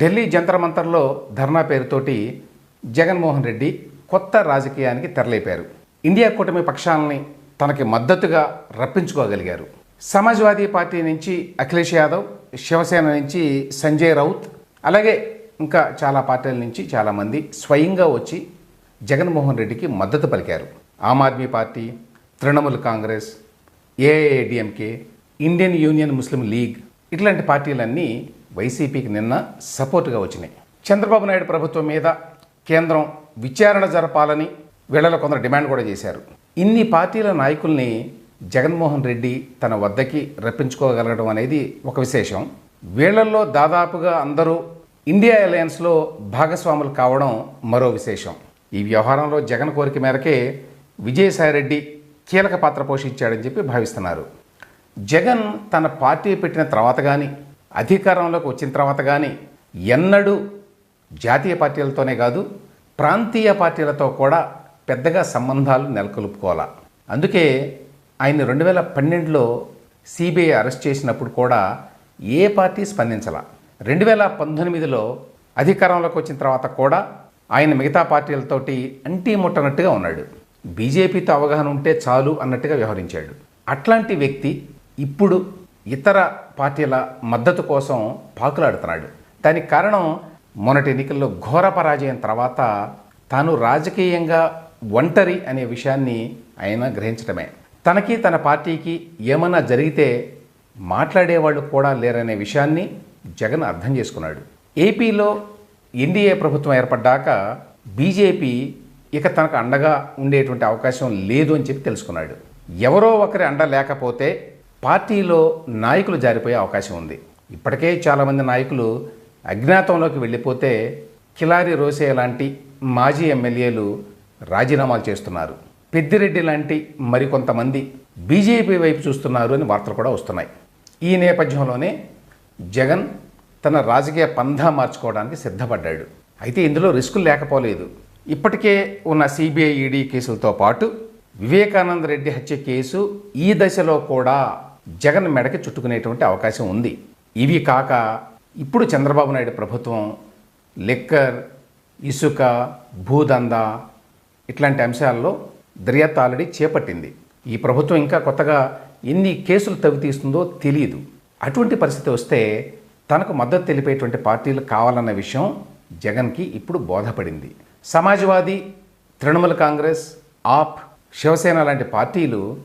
ఢిల్లీ జంతర్ మంతర్లో ధర్నా పేరుతోటి జగన్మోహన్ రెడ్డి కొత్త రాజకీయానికి తెరలేపారు. ఇండియా కూటమి పక్షాలని తనకి మద్దతుగా రప్పించుకోగలిగారు. సమాజ్వాదీ పార్టీ నుంచి అఖిలేష్ యాదవ్ శివసేన నుంచి సంజయ్ రౌత్ అలాగే ఇంకా చాలా పార్టీల నుంచి చాలామంది స్వయంగా వచ్చి జగన్మోహన్ రెడ్డికి మద్దతు పలికారు. Aam Aadmi Party Trinamool Congress AIADMK Indian Union Muslim League ఇట్లాంటి పార్టీలన్నీ వైసీపీకి నిన్న సపోర్టుగా వచ్చినాయి. చంద్రబాబు నాయుడు ప్రభుత్వం మీద కేంద్రం విచారణ జరపాలని వీళ్ళలో కొందరు డిమాండ్ కూడా చేశారు. ఇన్ని పార్టీల నాయకుల్ని జగన్మోహన్ రెడ్డి తన వద్దకి రప్పించుకోగలగడం అనేది ఒక విశేషం. వీళ్ళల్లో దాదాపుగా అందరూ ఇండియా అలయన్స్లో భాగస్వాములు కావడం మరో విశేషం. ఈ వ్యవహారంలో జగన్ కోరిక మేరకే విజయసాయిరెడ్డి కీలక పాత్ర పోషించాడని చెప్పి భావిస్తున్నారు. జగన్ తన పార్టీ పెట్టిన తర్వాత కానీ అధికారంలోకి వచ్చిన తర్వాత కానీ ఎన్నడూ జాతీయ పార్టీలతోనే కాదు ప్రాంతీయ పార్టీలతో కూడా పెద్దగా సంబంధాలు నెలకొల్పుకోవాలా. అందుకే ఆయన రెండు వేల పన్నెండులో సిబిఐ అరెస్ట్ చేసినప్పుడు కూడా ఏ పార్టీ స్పందించాల. రెండు వేల పంతొమ్మిదిలో అధికారంలోకి వచ్చిన తర్వాత కూడా ఆయన మిగతా పార్టీలతోటి అంటీ ముట్టనట్టుగా ఉన్నాడు. బీజేపీతో అవగాహన ఉంటే చాలు అన్నట్టుగా వ్యవహరించాడు. అట్లాంటి వ్యక్తి ఇప్పుడు ఇతర పార్టీల మద్దతు కోసం పాకులాడుతున్నాడు. దానికి కారణం మొన్నటి ఎన్నికల్లో ఘోర పరాజయం తర్వాత తాను రాజకీయంగా ఒంటరి అనే విషయాన్ని ఆయన గ్రహించడమే తనకి తన పార్టీకి ఏమన్నా జరిగితే మాట్లాడేవాళ్ళు కూడా లేరనే విషయాన్ని జగన్ అర్థం చేసుకున్నాడు. ఏపీలో ఎన్డీఏ ప్రభుత్వం ఏర్పడ్డాక బీజేపీ ఇక తనకు అండగా ఉండేటువంటి అవకాశం లేదు అని చెప్పి తెలుసుకున్నాడు. ఎవరో ఒకరి అండ లేకపోతే పార్టీలో నాయకులు జారిపోయే అవకాశం ఉంది. ఇప్పటికే చాలామంది నాయకులు అజ్ఞాతంలోకి వెళ్ళిపోతే కిలారి రోసే లాంటి మాజీ ఎమ్మెల్యేలు రాజీనామాలు చేస్తున్నారు. పెద్దిరెడ్డి లాంటి మరికొంతమంది బీజేపీ వైపు చూస్తున్నారు అని వార్తలు కూడా వస్తున్నాయి. ఈ నేపథ్యంలోనే జగన్ తన రాజకీయ పంధా మార్చుకోవడానికి సిద్ధపడ్డాడు. అయితే ఇందులో రిస్కులు లేకపోలేదు. ఇప్పటికే ఉన్న సిబిఐ ఈడీ కేసులతో పాటు వివేకానంద రెడ్డి హత్య కేసు ఈ దశలో కూడా జగన్ మెడకి చుట్టుకునేటువంటి అవకాశం ఉంది. ఇవి కాక ఇప్పుడు చంద్రబాబు నాయుడు ప్రభుత్వం లిక్కర్ ఇసుక భూదందా ఇట్లాంటి అంశాల్లో దర్యాప్తు ఆల్రెడీ చేపట్టింది. ఈ ప్రభుత్వం ఇంకా కొత్తగా ఎన్ని కేసులు తవ్వి తీస్తుందో తెలియదు అటువంటి పరిస్థితి వస్తే తనకు మద్దతు తెలిపేటువంటి పార్టీలు కావాలన్న విషయం జగన్కి ఇప్పుడు బోధపడింది. సమాజ్వాదీ తృణమూల్ కాంగ్రెస్ ఆప్ శివసేన లాంటి పార్టీలు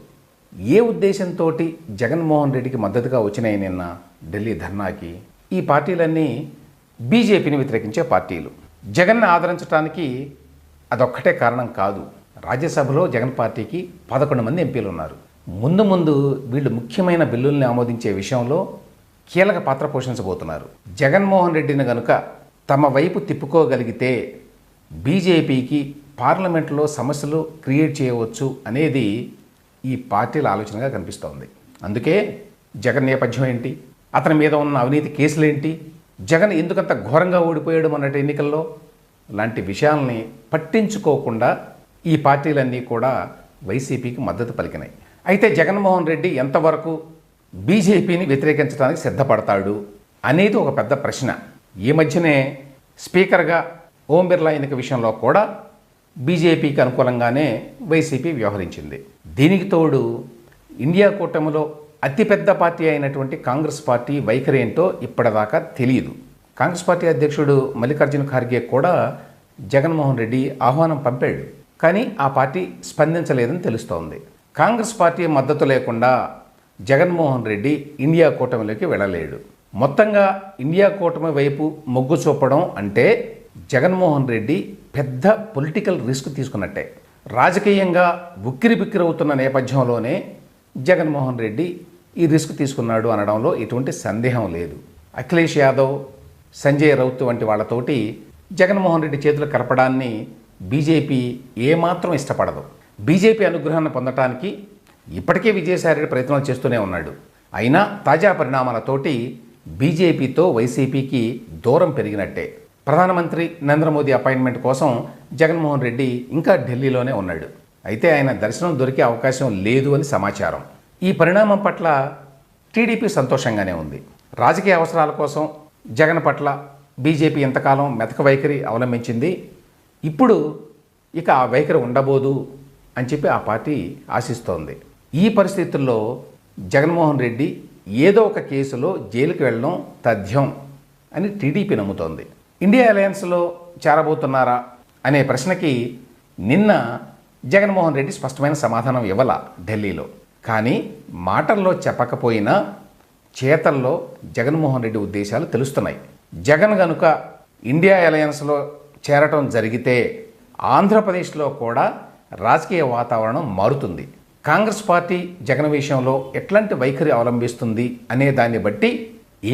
ఏ ఉద్దేశంతో జగన్మోహన్ రెడ్డికి మద్దతుగా వచ్చినాయి నిన్న ఢిల్లీ ధర్నాకి? ఈ పార్టీలన్నీ బీజేపీని వ్యతిరేకించే పార్టీలు. జగన్ను ఆదరించడానికి అదొక్కటే కారణం కాదు. రాజ్యసభలో జగన్ పార్టీకి పదకొండు మంది ఎంపీలు ఉన్నారు. ముందు ముందు వీళ్ళు ముఖ్యమైన బిల్లుల్ని ఆమోదించే విషయంలో కీలక పాత్ర పోషించబోతున్నారు. జగన్మోహన్ రెడ్డిని గనుక తమ వైపు తిప్పుకోగలిగితే బీజేపీకి పార్లమెంట్లో సమస్యలు క్రియేట్ చేయవచ్చు అనేది ఈ పార్టీల ఆలోచనగా కనిపిస్తోంది. అందుకే జగన్ నేపథ్యం ఏంటి? అతని మీద ఉన్న అవినీతి కేసులేంటి జగన్ ఎందుకంత ఘోరంగా ఓడిపోయాడు మొన్నటి ఎన్నికల్లో? లాంటి విషయాల్ని పట్టించుకోకుండా ఈ పార్టీలన్నీ కూడా వైసీపీకి మద్దతు పలికినాయి. అయితే జగన్మోహన్ రెడ్డి ఎంతవరకు బీజేపీని వ్యతిరేకించడానికి సిద్ధపడతాడు అనేది ఒక పెద్ద ప్రశ్న. ఈ మధ్యనే స్పీకర్గా ఓం బిర్లా ఎన్నిక విషయంలో కూడా బీజేపీకి అనుకూలంగానే వైసీపీ వ్యవహరించింది. దీనికి తోడు ఇండియా కూటమిలో అతిపెద్ద పార్టీ అయినటువంటి కాంగ్రెస్ పార్టీ వైఖరి ఏంటో ఇప్పటిదాకా తెలియదు. కాంగ్రెస్ పార్టీ అధ్యక్షుడు మల్లికార్జున ఖార్గే కూడా జగన్మోహన్ రెడ్డి ఆహ్వానం పంపాడు. కానీ ఆ పార్టీ స్పందించలేదని తెలుస్తోంది. కాంగ్రెస్ పార్టీ మద్దతు లేకుండా జగన్మోహన్ రెడ్డి ఇండియా కూటమిలోకి వెళ్ళలేడు. మొత్తంగా ఇండియా కూటమి వైపు మొగ్గు చూపడం అంటే జగన్మోహన్ రెడ్డి పెద్ద పొలిటికల్ రిస్క్ తీసుకున్నట్టే. రాజకీయంగా ఉక్కిరి బిక్కిరవుతున్న నేపథ్యంలోనే జగన్మోహన్ రెడ్డి ఈ రిస్క్ తీసుకున్నాడు అనడంలో ఎటువంటి సందేహం లేదు. అఖిలేష్ యాదవ్ సంజయ్ రౌత్ వంటి వాళ్ళతోటి జగన్మోహన్ రెడ్డి చేతులు కలపడాన్ని బీజేపీ ఏమాత్రం ఇష్టపడదు. బీజేపీ అనుగ్రహాన్ని పొందటానికి ఇప్పటికే విజయసాయిరెడ్డి ప్రయత్నాలు చేస్తూనే ఉన్నాడు. అయినా తాజా పరిణామాలతోటి బీజేపీతో వైసీపీకి దూరం పెరిగినట్టే. ప్రధానమంత్రి నరేంద్ర మోదీ అపాయింట్మెంట్ కోసం జగన్మోహన్ రెడ్డి ఇంకా ఢిల్లీలోనే ఉన్నాడు. అయితే ఆయన దర్శనం దొరికే అవకాశం లేదు అని సమాచారం. ఈ పరిణామం పట్ల టీడీపీ సంతోషంగానే ఉంది. రాజకీయ అవసరాల కోసం జగన్ పట్ల బీజేపీ ఎంతకాలం మెతక వైఖరి అవలంబించింది. ఇప్పుడు ఇక ఆ వైఖరి ఉండబోదు అని చెప్పి ఆ పార్టీ ఆశిస్తోంది. ఈ పరిస్థితుల్లో జగన్మోహన్ రెడ్డి ఏదో ఒక కేసులో జైలుకి వెళ్ళడం తథ్యం అని టీడీపీ నమ్ముతోంది. ఇండియా అలయన్స్లో చేరబోతున్నారా అనే ప్రశ్నకి నిన్న జగన్మోహన్ రెడ్డి స్పష్టమైన సమాధానం ఇవ్వాల ఢిల్లీలో. కానీ మాటల్లో చెప్పకపోయినా చేతల్లో జగన్మోహన్ రెడ్డి ఉద్దేశాలు తెలుస్తున్నాయి. జగన్ గనుక ఇండియా అలయన్స్లో చేరటం జరిగితే ఆంధ్రప్రదేశ్లో కూడా రాజకీయ వాతావరణం మారుతుంది. కాంగ్రెస్ పార్టీ జగన్ విషయంలో ఎట్లాంటి వైఖరి అవలంబిస్తుంది అనే దాన్ని బట్టి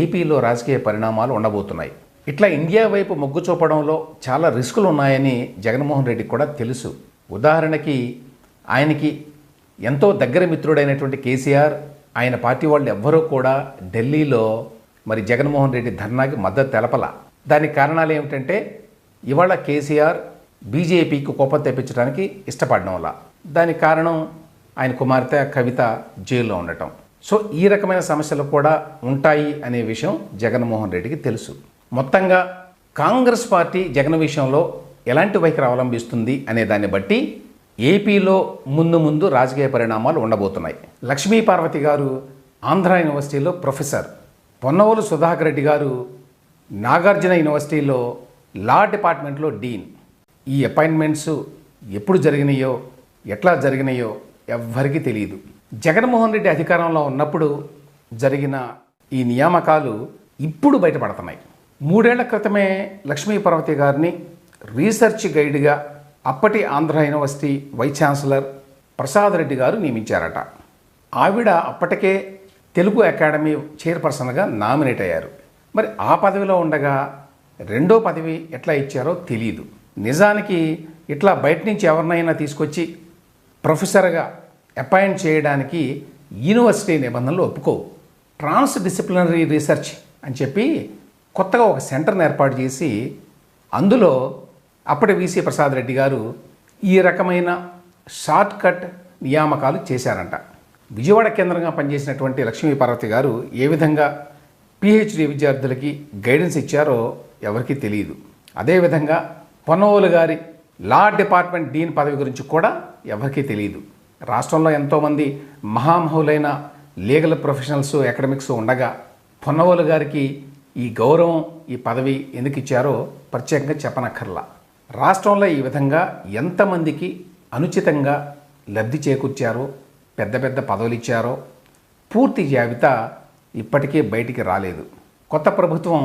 ఏపీలో రాజకీయ పరిణామాలు ఉండబోతున్నాయి. ఇట్లా ఇండియా వైపు మొగ్గు చూపడంలో చాలా రిస్కులు ఉన్నాయని జగన్మోహన్ రెడ్డికి కూడా తెలుసు. ఉదాహరణకి ఆయనకి ఎంతో దగ్గర మిత్రుడైనటువంటి కేసీఆర్ ఆయన పార్టీ వాళ్ళు ఎవ్వరూ కూడా ఢిల్లీలో మరి జగన్మోహన్ రెడ్డి ధర్నాకి మద్దతు తెలపల. దానికి కారణాలు ఏమిటంటే ఇవాళ కేసీఆర్ బీజేపీకి కోపం తెప్పించడానికి ఇష్టపడడం వల్ల. దానికి కారణం ఆయన కుమార్తె కవిత జైల్లో ఉండటం. సో ఈ రకమైన సమస్యలు కూడా ఉంటాయి అనే విషయం జగన్మోహన్ రెడ్డికి తెలుసు. మొత్తంగా కాంగ్రెస్ పార్టీ జగన్ విషయంలో ఎలాంటి వైఖరి అవలంబిస్తుంది అనే దాన్ని బట్టి ఏపీలో ముందు ముందు రాజకీయ పరిణామాలు ఉండబోతున్నాయి. లక్ష్మీ పార్వతి గారు ఆంధ్ర యూనివర్సిటీలో ప్రొఫెసర్ పొన్నవోలు సుధాకర్ రెడ్డి గారు నాగార్జున యూనివర్సిటీలో లా డిపార్ట్మెంట్లో డీన్. ఈ అపాయింట్మెంట్స్ ఎప్పుడు జరిగినాయో ఎట్లా జరిగినాయో ఎవ్వరికీ తెలియదు. జగన్మోహన్ రెడ్డి అధికారంలో ఉన్నప్పుడు జరిగిన ఈ నియామకాలు ఇప్పుడు బయటపడుతున్నాయి. మూడేళ్ళ క్రితమే లక్ష్మీ పర్వతి గారిని రీసెర్చ్ గైడ్గా అప్పటి Andhra University vice chancellor Prasad Reddy గారు నియమించారట. ఆవిడ అప్పటికే తెలుగు అకాడమీ చైర్పర్సన్గా నామినేట్ అయ్యారు. మరి ఆ పదవిలో ఉండగా రెండో పదవి ఎట్లా ఇచ్చారో తెలియదు నిజానికి ఇట్లా బయట నుంచి ఎవరినైనా తీసుకొచ్చి ప్రొఫెసర్గా అపాయింట్ చేయడానికి యూనివర్సిటీ నిబంధనలు ఒప్పుకోవు. ట్రాన్స్ డిసిప్లినరీ రీసెర్చ్ అని చెప్పి కొత్తగా ఒక సెంటర్ని ఏర్పాటు చేసి అందులో అప్పటి వీసీ ప్రసాద్ రెడ్డి గారు ఈ రకమైన షార్ట్ కట్ నియామకాలు చేశారంట. విజయవాడ కేంద్రంగా పనిచేసినటువంటి లక్ష్మీ పార్వతి గారు ఏ విధంగా పిహెచ్డి విద్యార్థులకి గైడెన్స్ ఇచ్చారో ఎవరికీ తెలియదు. అదేవిధంగా పొన్నవోలు గారి లా డిపార్ట్మెంట్ డీన్ పదవి గురించి కూడా ఎవరికీ తెలియదు. రాష్ట్రంలో ఎంతోమంది మహామహులైన లీగల్ ప్రొఫెషనల్స్ అకాడమిక్స్ ఉండగా పొన్నవోలు గారికి ఈ గౌరవం ఈ పదవి ఎందుకు ఇచ్చారో ప్రత్యేకంగా చెప్పనక్కర్లా. రాష్ట్రంలో ఈ విధంగా ఎంతమందికి అనుచితంగా లబ్ధి చేకూర్చారో పెద్ద పెద్ద పదవులు ఇచ్చారో పూర్తి జాబితా ఇప్పటికే బయటికి రాలేదు. కొత్త ప్రభుత్వం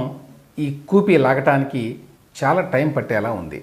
ఈ కూపీ లాగటానికి చాలా టైం పట్టేలా ఉంది.